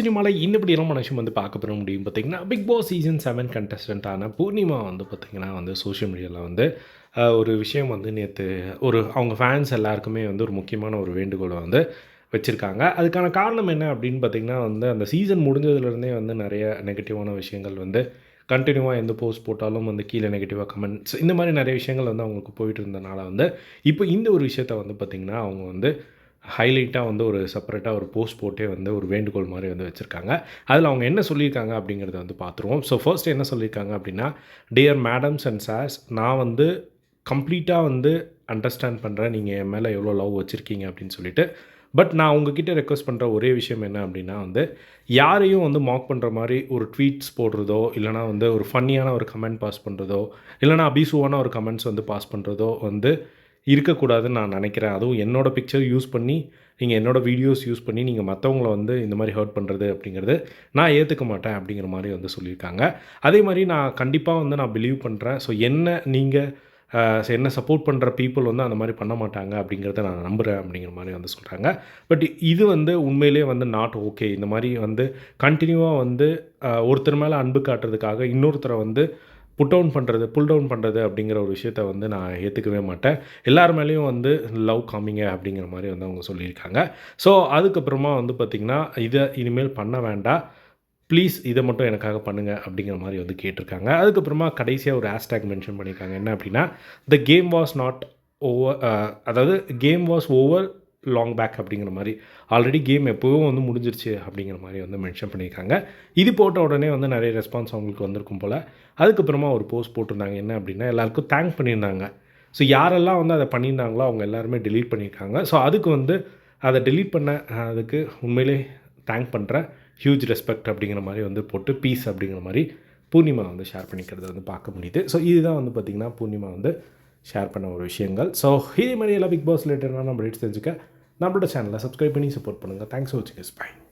சினிமாவில் இன்னப்படியெல்லாம் மனுஷன் வந்து பார்க்க பெற முடியும் பார்த்தீங்கன்னா பிக் பாஸ் சீசன் செவன் கண்டஸ்டண்ட்டான பூர்ணிமா வந்து பார்த்திங்கன்னா வந்து சோஷியல் மீடியாவில் வந்து ஒரு விஷயம் வந்து நேற்று ஒரு அவங்க ஃபேன்ஸ் எல்லாருக்குமே வந்து ஒரு முக்கியமான ஒரு வேண்டுகோளை வந்து வச்சுருக்காங்க. அதுக்கான காரணம் என்ன அப்படின்னு பார்த்திங்கன்னா வந்து அந்த சீசன் முடிஞ்சதுலேருந்தே வந்து நிறைய நெகட்டிவான விஷயங்கள் வந்து கண்டினியூவாக எந்த போஸ்ட் போட்டாலும் வந்து கீழே நெகட்டிவாக கமெண்ட்ஸ் இந்த மாதிரி நிறைய விஷயங்கள் வந்து அவங்களுக்கு போயிட்டு இருந்தனால வந்து இப்போ இந்த ஒரு விஷயத்த வந்து பார்த்திங்கன்னா அவங்க வந்து ஹைலைட்டாக வந்து ஒரு செப்பரேட்டாக ஒரு போஸ்ட் போட்டே வந்து ஒரு வேண்டுகோள் மாதிரி வந்து வச்சுருக்காங்க. அதில் அவங்க என்ன சொல்லியிருக்காங்க அப்படிங்கிறத வந்து பார்த்துருவோம். ஸோ ஃபர்ஸ்ட் என்ன சொல்லியிருக்காங்க அப்படின்னா டியர் மேடம்ஸ் அண்ட் சார்ஸ் நான் வந்து கம்ப்ளீட்டாக வந்து அண்டர்ஸ்டாண்ட் பண்ணுறேன் நீங்கள் என் மேலே எவ்வளோ லவ் வச்சுருக்கீங்க அப்படின்னு சொல்லிட்டு. பட் நான் உங்ககிட்ட ரெக்வஸ்ட் பண்ணுற ஒரே விஷயம் என்ன அப்படின்னா வந்து யாரையும் வந்து மாக் பண்ணுற மாதிரி ஒரு ட்வீட்ஸ் போடுறதோ இல்லைனா வந்து ஒரு ஃபன்னியான ஒரு கமெண்ட் பாஸ் பண்ணுறதோ இல்லைனா அபிசுவான ஒரு கமெண்ட்ஸ் வந்து பாஸ் பண்ணுறதோ வந்து இருக்கக்கூடாதுன்னு நான் நினைக்கிறேன். அதுவும் என்னோடய பிக்சர் யூஸ் பண்ணி நீங்கள் என்னோடய வீடியோஸ் யூஸ் பண்ணி நீங்கள் மற்றவங்கள வந்து இந்த மாதிரி ஹர்ட் பண்ணுறது அப்படிங்கிறது நான் ஏற்றுக்க மாட்டேன் அப்படிங்கிற மாதிரி வந்து சொல்லியிருக்காங்க. அதே மாதிரி நான் கண்டிப்பாக வந்து நான் பிலீவ் பண்ணுறேன் ஸோ என்ன நீங்கள் என்ன சப்போர்ட் பண்ணுற பீப்புள் வந்து அந்த மாதிரி பண்ண மாட்டாங்க அப்படிங்கிறத நான் நம்புகிறேன் அப்படிங்கிற மாதிரி வந்து சொல்கிறாங்க பட் இது வந்து உண்மையிலே வந்து நாட் ஓகே இந்த மாதிரி வந்து கண்டினியூவாக வந்து ஒருத்தர் மேலே அன்பு காட்டுறதுக்காக இன்னொருத்தரை வந்து புட் டவுன் பண்ணுறது புல் டவுன் பண்ணுறது அப்படிங்கிற ஒரு விஷயத்த வந்து நான் ஏற்றுக்கவே மாட்டேன். எல்லார் மேலேயும் வந்து லவ் காமிங்க அப்படிங்கிற மாதிரி வந்து அவங்க சொல்லியிருக்காங்க. ஸோ அதுக்கப்புறமா வந்து பார்த்திங்கன்னா இதை இனிமேல் பண்ண வேண்டாம். ப்ளீஸ் இதை மட்டும் எனக்காக பண்ணுங்கள் அப்படிங்கிற மாதிரி வந்து கேட்டிருக்காங்க. அதுக்கப்புறமா கடைசியாக ஒரு ஹேஷ்டேக் மென்ஷன் பண்ணியிருக்காங்க. என்ன அப்படின்னா the game was not over அதாவது game was over long back அப்படிங்கிற மாதிரி. ஆல்ரெடி கேம் எப்போவும் வந்து முடிஞ்சிருச்சு அப்படிங்கிற மாதிரி வந்து மென்ஷன் பண்ணியிருக்காங்க. இது போட்ட உடனே வந்து நிறைய ரெஸ்பான்ஸ் அவங்களுக்கு வந்திருக்கும் போல். அதுக்கப்புறமா ஒரு போஸ்ட் போட்டிருந்தாங்க. என்ன அப்படின்னா எல்லாருக்கும் தேங்க் பண்ணியிருந்தாங்க. ஸோ யாரெல்லாம் வந்து அதை பண்ணியிருந்தாங்களோ அவங்க எல்லாருமே டெலீட் பண்ணியிருக்காங்க. ஸோ அதுக்கு வந்து அதை டெலீட் பண்ண அதுக்கு உண்மையிலே தேங்க் பண்ணுறேன் ஹியூஜ் ரெஸ்பெக்ட் அப்படிங்கிற மாதிரி வந்து போட்டு பீஸ் அப்படிங்கிற மாதிரி பூர்ணிமா வந்து ஷேர் பண்ணிக்கிறத வந்து பார்க்க முடியுது. ஸோ இதுதான் வந்து பார்த்திங்கன்னா பூர்ணிமா வந்து ஷேர் பண்ண ஒரு விஷயங்கள். ஸோ இதே மாதிரி எல்லாம் பிக் பாஸ் ரிலேட்டடான நம்ம ரேட்ஸ் தெரிஞ்சுக்க. நம்மளோட சேனலை சப்ஸ்கிரைப் பண்ணி சப்போர்ட் பண்ணுங்கள் தேங்க்ஸ் ஃபார் வாட்சிங் பை